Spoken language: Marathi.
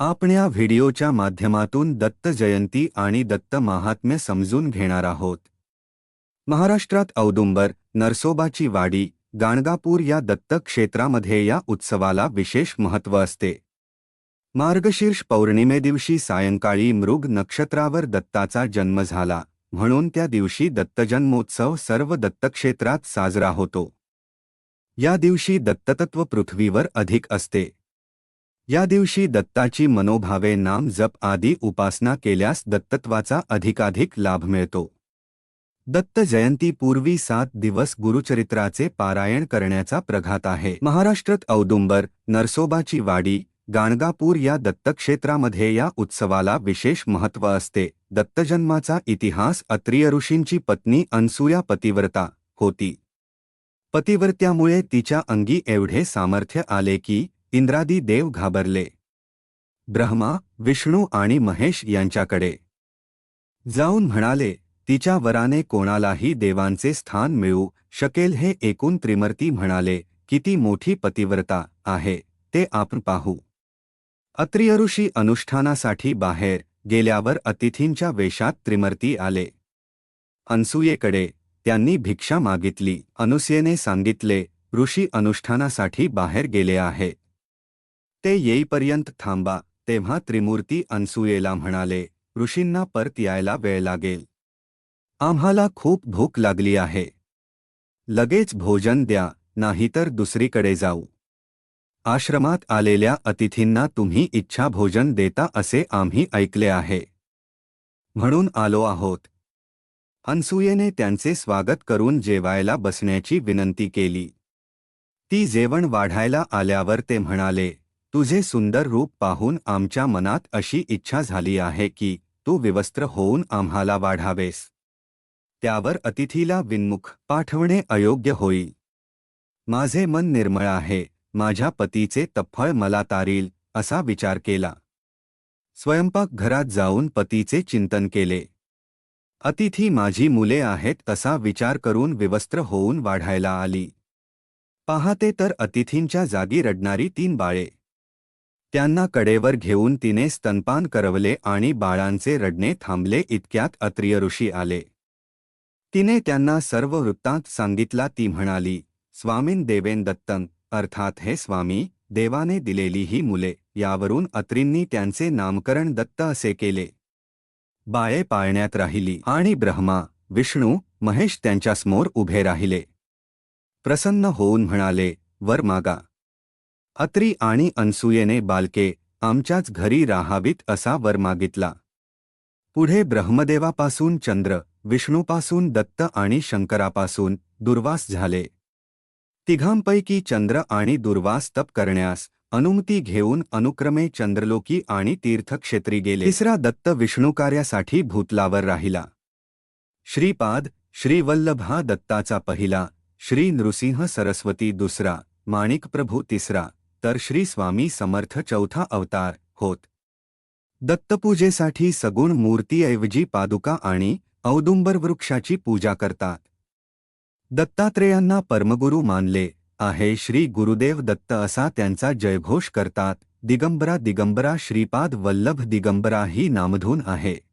आपण या व्हिडिओच्या माध्यमातून दत्त जयंती आणि दत्त महात्म्य समजून घेणार आहोत. महाराष्ट्रात औदुंबर नरसोबाची वाडी गाणगापूर या दत्त क्षेत्रामध्ये या उत्सवाला विशेष महत्त्व असते. मार्गशीर्ष पौर्णिमेदिवशी सायंकाळी मृग नक्षत्रावर दत्ताचा जन्म झाला म्हणून त्या दिवशी दत्तजन्मोत्सव सर्व दत्तक्षेत्रात साजरा होतो. या दिवशी दत्ततत्व पृथ्वीवर अधिक असते. या दिवशी दत्ताची मनोभावे नाम जप आदी उपासना केल्यास दत्तत्वाचा अधिकाधिक लाभ मिळतो. दत्त जयंतीपूर्वी सात दिवस गुरुचरित्राचे पारायण करण्याचा प्रघात आहे. महाराष्ट्रात औदुंबर नरसोबाची वाडी गाणगापूर या दत्तक्षेत्रामध्ये या उत्सवाला विशेष महत्त्व असते. दत्तजन्माचा इतिहास अत्रिय ऋषींची पत्नी अनसूया पतिव्रता होती. पतिव्रत्यामुळे तिच्या अंगी एवढे सामर्थ्य आले की इंद्रादी देव घाबरले. ब्रह्मा विष्णू आणि महेश यांच्याकडे. जाऊन म्हणाले तिच्या वराने कोणालाही देवांचे स्थान मिळू शकेल हे एकूण त्रिमर्ती म्हणाले किती मोठी पतिव्रता आहे ते आपण पाहू. अत्रियऋषी अनुष्ठानासाठी बाहेर गेल्यावर अतिथींच्या वेशात त्रिमर्ती आले. अनसूयेकडे त्यांनी भिक्षा मागितली. अनुसयेने सांगितले ऋषी अनुष्ठानासाठी बाहेर गेले आहे. ते येईपर्यंत थांबा तेव्हा त्रिमूर्ती अनसुयेला म्हणाले ऋषींना परत यायला वेळ लागेल. आम्हाला खूप भूक लागली आहे. लगेच भोजन द्या नाहीतर दुसरीकडे जाऊ. आश्रमात आलेल्या अतिथींना तुम्ही इच्छा भोजन देता असे आम्ही ऐकले आहे. म्हणून आलो आहोत. अनसुयेने त्यांचे स्वागत करून जेवायला बसण्याची विनंती केली. ती जेवण वाढायला आल्यावर ते म्हणाले तुझे सुंदर रूप पाहून आमच्या मनात अशी इच्छा झाली आहे की तू विवस्त्र होऊन आम्हाला वाढावेस. त्यावर अतिथीला विन्मुख पाठवणे अयोग्य होईल. माझे मन निर्मळ आहे माझ्या पतीचे तप्फळ मला तारील असा विचार केला. स्वयंपाक घरात जाऊन पतीचे चिंतन केले. अतिथी माझी मुले आहेत तसा विचार करून विवस्त्र होऊन वाढायला आली. पाहते तर अतिथींच्या जागी रडणारी तीन बाळे. त्यांना कडेवर घेऊन तिने स्तनपान करवले आणि बाळांचे रडणे थांबले इतक्यात अत्रिय ऋषी आले. तिने त्यांना सर्व वृत्तांत सांगितला ती म्हणाली स्वामीन देवेन दत्तन अर्थात हे स्वामी देवाने दिलेली ही मुले यावरून अत्रींनी त्यांचे नामकरण दत्त असे केले. बाळे पाळण्यात राहिली आणि ब्रह्मा विष्णू महेश त्यांच्यासमोर उभे राहिले. प्रसन्न होऊन म्हणाले वर मागा. अत्री आणि अनसूयेने बालके आमच्याच घरी राहावीत असा वर मागितला. पुढे ब्रह्मदेवापासून चंद्र विष्णूपासून दत्त आणि शंकरापासून दुर्वास झाले. तिघांपैकी चंद्र आणि दुर्वास तप करण्यास अनुमती घेऊन अनुक्रमे चंद्रलोकी आणि तीर्थक्षेत्री गेले. तिसरा दत्त विष्णुकार्यासाठी भूतलावर राहिला. श्रीपाद श्रीवल्लभा दत्ताचा पहिला श्री नृसिंह सरस्वती दुसरा माणिकप्रभू तिसरा. तर श्री स्वामी समर्थ चौथा अवतार, होत. दत्तपूजेसाठी सगुण मूर्तीऐवजी पादुका आणि औदुंबर वृक्षाची पूजा करतात. दत्तात्रेयांना परमगुरू मानले, आहे श्री गुरुदेव दत्त असा त्यांचा जयघोष करतात, दिगंबरा दिगंबरा श्रीपाद वल्लभ दिगंबरा ही नामधून आहे.